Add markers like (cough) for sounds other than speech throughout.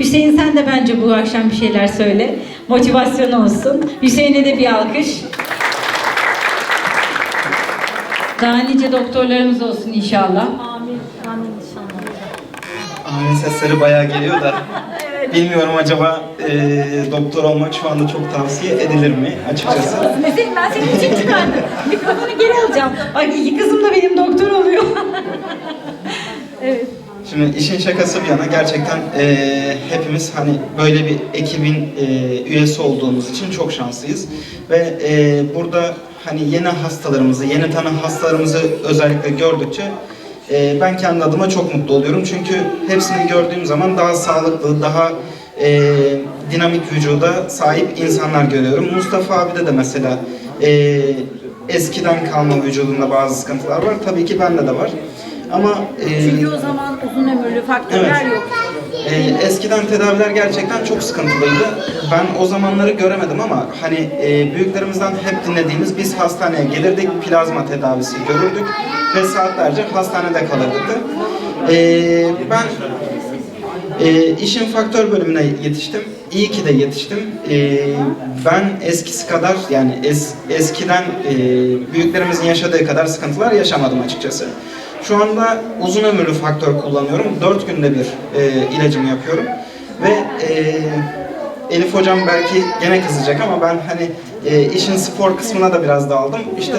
Hüseyin sen de bence bu akşam bir şeyler söyle. Motivasyon olsun. Hüseyin'e de bir alkış. Daha nice doktorlarımız olsun inşallah. Amin. Amin inşallah. Amin sesleri bayağı geliyor da. (laughs) Bilmiyorum acaba e, doktor olmak şu anda çok tavsiye edilir mi açıkçası. Hüseyin ben senin için çıkardım. Mikrofonu geri alacağım. Bak iki kızım da benim doktor oluyor. (laughs) evet. Şimdi işin şakası bir yana gerçekten e, hepimiz hani böyle bir ekibin e, üyesi olduğumuz için çok şanslıyız. Ve e, burada hani yeni hastalarımızı, yeni tanı hastalarımızı özellikle gördükçe e, ben kendi adıma çok mutlu oluyorum. Çünkü hepsini gördüğüm zaman daha sağlıklı, daha e, dinamik vücuda sahip insanlar görüyorum. Mustafa abide de mesela e, eskiden kalma vücudunda bazı sıkıntılar var. Tabii ki bende de var. Ama e, Çünkü o zaman uzun ömürlü faktörler Evet. yok. ee, eskiden tedaviler gerçekten çok sıkıntılıydı. Ben o zamanları göremedim ama hani e, büyüklerimizden hep dinlediğimiz biz hastaneye gelirdik, plazma tedavisi görürdük ve saatlerce hastanede kalırdık. da. Ee, ben e, işin faktör bölümüne yetiştim. İyi ki de yetiştim. Ee, ben eskisi kadar yani es, eskiden e, büyüklerimizin yaşadığı kadar sıkıntılar yaşamadım açıkçası. Şu anda uzun ömürlü faktör kullanıyorum. Dört günde bir e, ilacımı yapıyorum. Ve e, Elif hocam belki gene kızacak ama ben hani e, işin spor kısmına da biraz daldım. İşte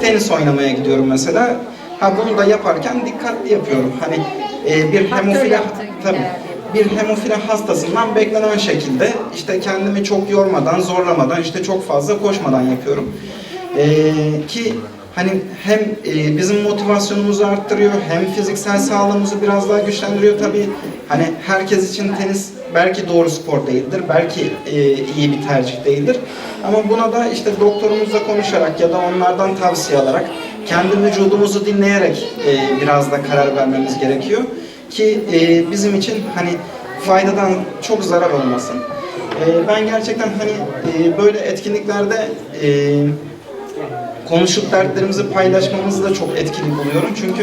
tenis oynamaya gidiyorum mesela. Ha bunu da yaparken dikkatli yapıyorum. Hani e, bir hemofili tabii. Bir hemofili hastasından beklenen şekilde işte kendimi çok yormadan, zorlamadan, işte çok fazla koşmadan yapıyorum. Ee, ki hani hem e, bizim motivasyonumuzu arttırıyor, hem fiziksel sağlığımızı biraz daha güçlendiriyor tabii. Hani herkes için tenis belki doğru spor değildir, belki e, iyi bir tercih değildir. Ama buna da işte doktorumuzla konuşarak ya da onlardan tavsiye alarak, kendi vücudumuzu dinleyerek e, biraz da karar vermemiz gerekiyor ki e, bizim için hani faydadan çok zarar olmasın. E, ben gerçekten hani e, böyle etkinliklerde e, konuşup dertlerimizi paylaşmamızı da çok etkili buluyorum. Çünkü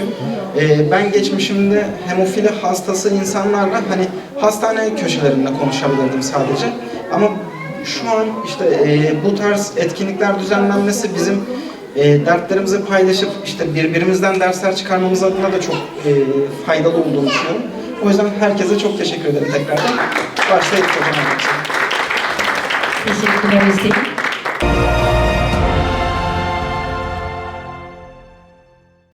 e, ben geçmişimde hemofili hastası insanlarla hani hastane köşelerinde konuşabilirdim sadece. Ama şu an işte bu tarz etkinlikler düzenlenmesi bizim dertlerimizi paylaşıp işte birbirimizden dersler çıkarmamız adına da çok faydalı olduğunu düşünüyorum. O yüzden herkese çok teşekkür ederim tekrardan. Başta Elif hocama. Teşekkürler Hüseyin.